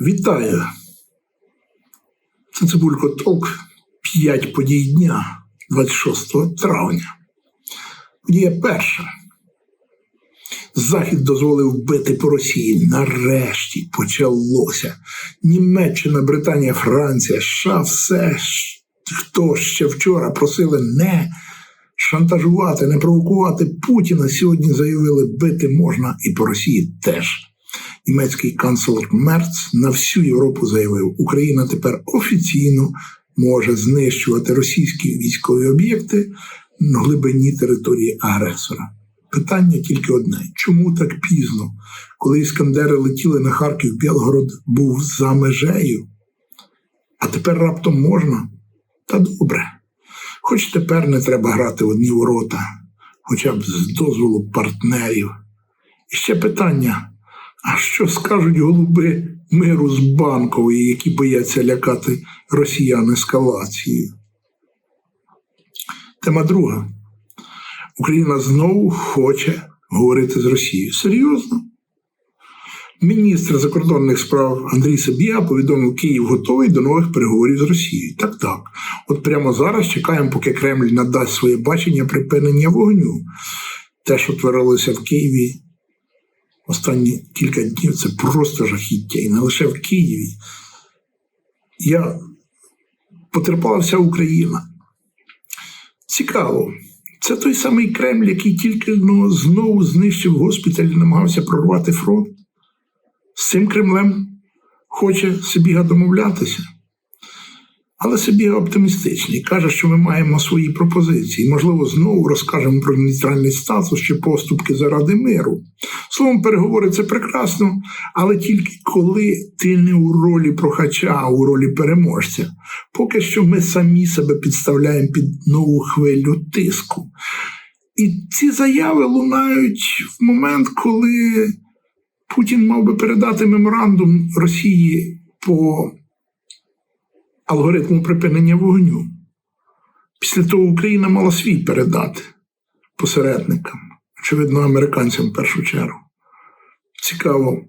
Вітаю! Це Цибулько Толк. П'ять подій дня 26 травня. Подія перша. Захід дозволив бити по Росії. Нарешті почалося. Німеччина, Британія, Франція, США, все, хто ще вчора просили не шантажувати, не провокувати Путіна, сьогодні заявили, бити можна і по Росії теж. Німецький канцлер Мерц на всю Європу заявив, Україна тепер офіційно може знищувати російські військові об'єкти на глибині території агресора. Питання тільки одне: чому так пізно, коли іскандери летіли на Харків, Білгород був за межею? А тепер раптом можна? Та добре. Хоч тепер не треба грати в одні ворота, хоча б з дозволу партнерів. І ще питання: а що скажуть голуби миру з банкової, які бояться лякати росіян ескалацією? Тема друга. Україна знову хоче говорити з Росією. Серйозно? Міністр закордонних справ Андрій Сабія повідомив, Київ готовий до нових переговорів з Росією. Так, так. От прямо зараз чекаємо, поки Кремль надасть своє бачення припинення вогню. Те, що творилося в Києві останні кілька днів, це просто жахіття. І не лише в Києві. Я потерпала вся Україна. Цікаво. Це той самий Кремль, який тільки ну, знову знищив госпіталь і намагався прорвати фронт. З цим Кремлем хоче Сибіга домовлятися. Але Сибіга оптимістичний. Каже, що ми маємо свої пропозиції. Можливо, знову розкажемо про нейтральний статус чи поступки заради миру. Словом, переговори це прекрасно, але тільки коли ти не у ролі прохача, а у ролі переможця. Поки що ми самі себе підставляємо під нову хвилю тиску. І ці заяви лунають в момент, коли Путін мав би передати меморандум Росії по алгоритму припинення вогню. Після того Україна мала свій передати посередникам, очевидно, американцям в першу чергу. Цікаво,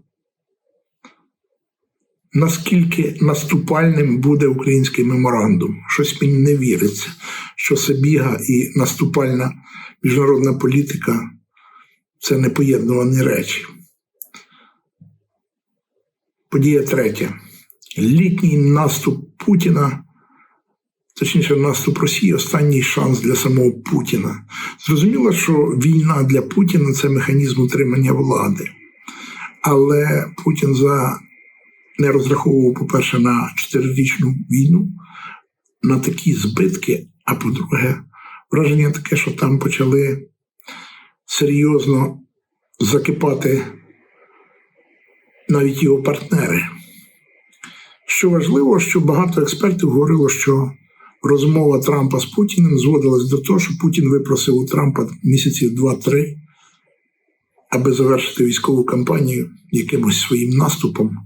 наскільки наступальним буде український меморандум. Щось мені не віриться, що Сабіга і наступальна міжнародна політика це непоєднувані речі. Подія третя. Літній наступ Путіна, точніше, наступ Росії останній шанс для самого Путіна. Зрозуміло, що війна для Путіна це механізм утримання влади. Але Путін за не розраховував, по-перше, на чотирирічну війну, на такі збитки. А по-друге, враження таке, що там почали серйозно закипати навіть його партнери. Що важливо, що багато експертів говорило, що розмова Трампа з Путіним зводилась до того, що Путін випросив у Трампа місяців 2-3, аби завершити військову кампанію якимось своїм наступом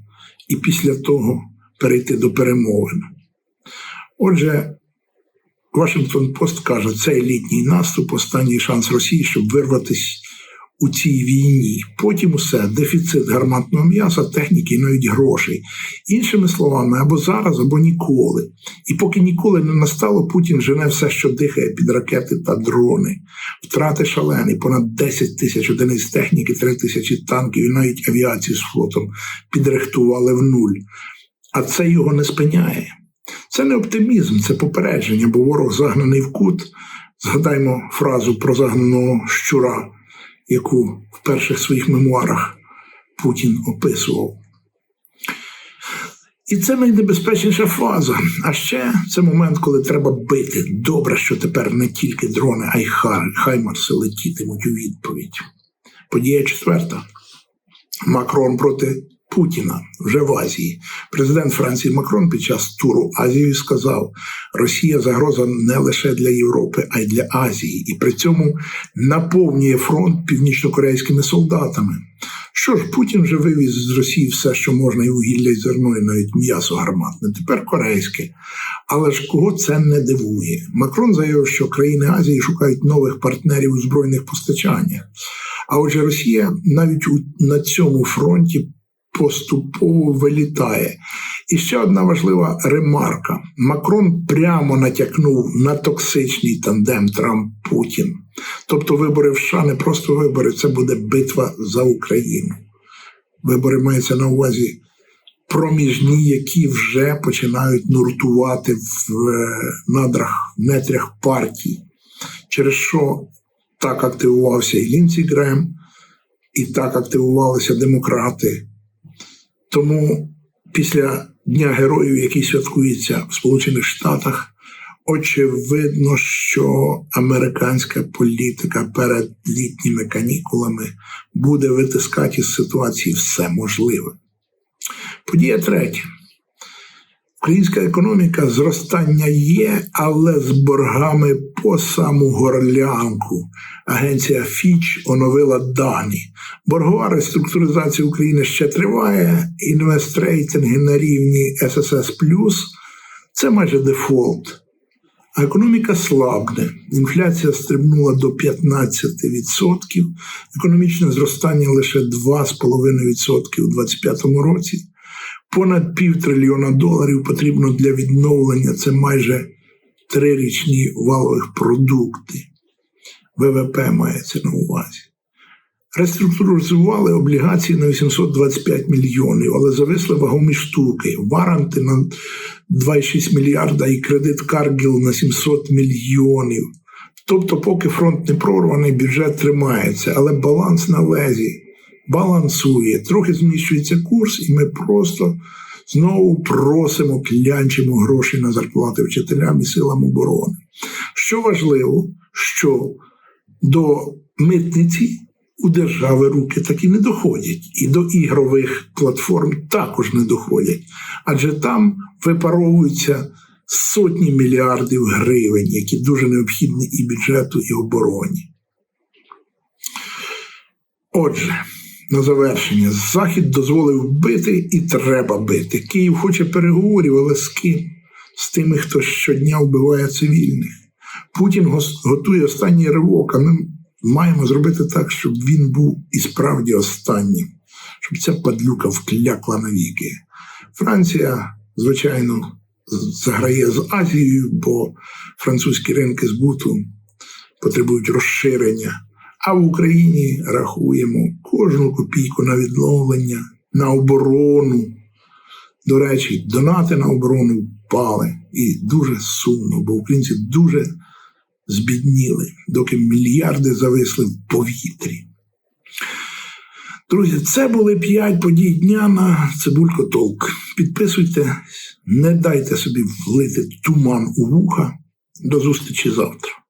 і після того перейти до перемовин. Отже, Вашингтон Пост каже, цей літній наступ останній шанс Росії, щоб вирватися у цій війні. Потім усе дефіцит гарматного м'яса, техніки і навіть грошей. Іншими словами, або зараз, або ніколи. І поки ніколи не настало, Путін жене все, що дихає під ракети та дрони. Втрати шалені, понад 10 тисяч одиниць техніки, 3 тисячі танків і навіть авіацію з флотом підрихтували в нуль. А це його не спиняє. Це не оптимізм, це попередження, бо ворог загнаний в кут. Згадаймо фразу про загнаного щура яку в перших своїх мемуарах Путін описував. І це найнебезпечніша фаза. А ще це момент, коли треба бити. Добре, що тепер не тільки дрони, а й хаймарси летітимуть у відповідь. Подія четверта. Макрон проти Путіна вже в Азії. Президент Франції Макрон під час туру Азії сказав: Росія загроза не лише для Європи, а й для Азії, і при цьому наповнює фронт північнокорейськими солдатами. Що ж, Путін вже вивіз з Росії все, що можна, і вугілля, і зерно, і навіть м'ясо гарматне. Тепер корейське. Але ж кого це не дивує? Макрон заявив, що країни Азії шукають нових партнерів у збройних постачаннях. А отже, Росія навіть на цьому фронті поступово вилітає. І ще одна важлива ремарка: Макрон прямо натякнув на токсичний тандем Трамп-Путін. Тобто вибори в США не просто вибори, це буде битва за Україну. Вибори мається на увазі проміжні, які вже починають нуртувати в е, надрах, нетрях партій, через що так активувався і Лінці Грем, і так активувалися демократи. Тому після Дня Героїв, який святкується в Сполучених Штатах, очевидно, що американська політика перед літніми канікулами буде витискати із ситуації все можливе. Подія третя. Українська економіка зростання є, але з боргами по саму горлянку. Агенція Фіч оновила дані. Боргова реструктуризація України ще триває. Інвестрейтинги на рівні ССС це майже дефолт. А економіка слабне. Інфляція стрибнула до 15%, економічне зростання лише 2,5% у 2025 році. Понад півтрильйона доларів потрібно для відновлення. Це майже трирічні валових продукти. ВВП мається на увазі. Реструктуризували облігації на 825 мільйонів, але зависли вагомі штуки. Варанти на 2,6 мільярда і кредит Каргіл на 700 мільйонів. Тобто, поки фронт не прорваний, бюджет тримається, але баланс на лезі балансує, трохи зміщується курс, і ми просто знову просимо, клянчимо гроші на зарплати вчителям і силам оборони. Що важливо, що до митниці у держави руки так і не доходять, і до ігрових платформ також не доходять, адже там випаровуються сотні мільярдів гривень, які дуже необхідні і бюджету, і обороні. Отже, на завершення, Захід дозволив бити і треба бити. Київ хоче переговорів, але з ким? З тими, хто щодня вбиває цивільних. Путін готує останній ривок, а ми маємо зробити так, щоб він був і справді останнім, щоб ця падлюка вклякла навіки. Франція, звичайно, заграє з Азією, бо французькі ринки збуту потребують розширення. А в Україні рахуємо кожну копійку на відновлення, на оборону. До речі, донати на оборону впали. І дуже сумно, бо українці дуже збідніли, доки мільярди зависли в повітрі. Друзі, це були п'ять подій дня на Цибулько Толк. Підписуйте, не дайте собі влити туман у вуха. До зустрічі завтра.